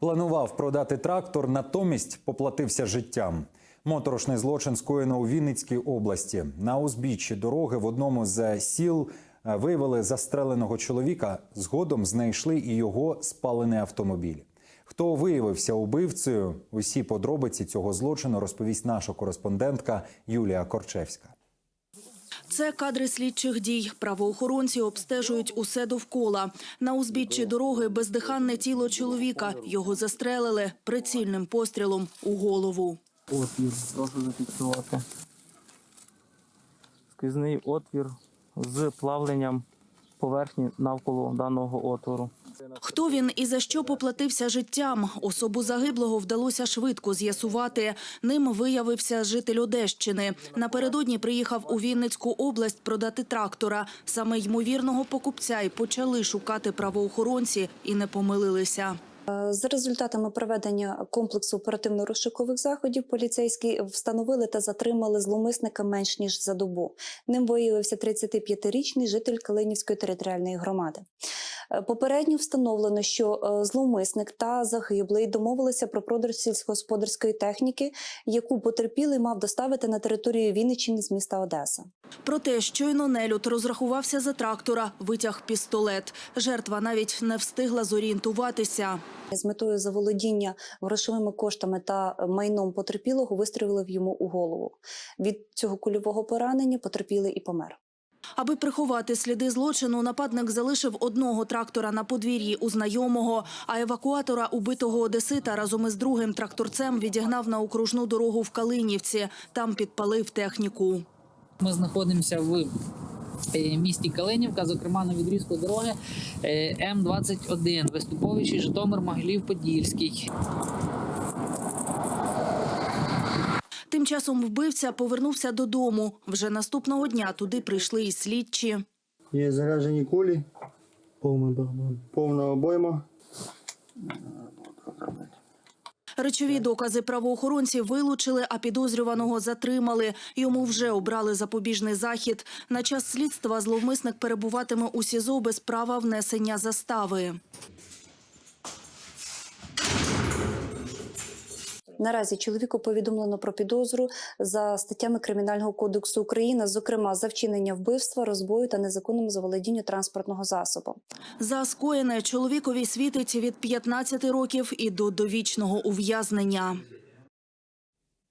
Планував продати трактор, натомість поплатився життям. Моторошний злочин скоєно у Вінницькій області. На узбіччі дороги в одному з сіл е, виявили застреленого чоловіка. Згодом знайшли і його спалений автомобіль. Хто виявився убивцею? Усі подробиці цього злочину розповість наша кореспондентка Юлія Корчевська. Це кадри слідчих дій. Правоохоронці обстежують усе довкола. На узбіччі дороги бездиханне тіло чоловіка. Його застрелили прицільним пострілом у голову. Отвір, прошу зафіксувати. Скрізний отвір з плавленням поверхні навколо даного отвору. Хто він і за що поплатився життям? Особу загиблого вдалося швидко з'ясувати. Ним виявився житель Одещини. Напередодні приїхав у Вінницьку область продати трактора. Саме ймовірного покупця й почали шукати правоохоронці і не помилилися. За результатами проведення комплексу оперативно-розшукових заходів поліцейські встановили та затримали зловмисника менш ніж за добу. Ним виявився 35-річний житель Калинівської територіальної громади. Е, Попередньо встановлено, що е, зловмисник та загиблий домовилися про продаж сільськогосподарської техніки, яку потерпілий мав доставити на територію Вінниччини з міста Одеса. Проте щойно нелюд розрахувався за трактора, витяг пістолет. Жертва навіть не встигла зорієнтуватися. З метою заволодіння грошовими коштами та майном потерпілого вистрілив йому у голову. Від цього кульового поранення потерпілий і помер. Аби приховати сліди злочину, нападник залишив одного трактора на подвір'ї у знайомого, а евакуатора убитого одесита разом із другим тракторцем відігнав на окружну дорогу в Калинівці. Там підпалив техніку. Ми знаходимося в е, місті Калинівка, зокрема на відрізку дороги е, М21, Виступовичі, Житомир, Могилів, Подільський. Тим часом вбивця повернувся додому. Вже наступного дня туди прийшли і слідчі. Є заряджені кулі, повна обойма. Речові докази правоохоронці вилучили, а підозрюваного затримали. Йому вже обрали запобіжний захід. На час слідства зловмисник перебуватиме у СІЗО без права внесення застави. Наразі чоловіку повідомлено про підозру за статтями Кримінального кодексу України, зокрема за вчинення вбивства, розбою та незаконному заволодінню транспортного засобу. За скоєне чоловікові світить від 15 років і до довічного ув'язнення.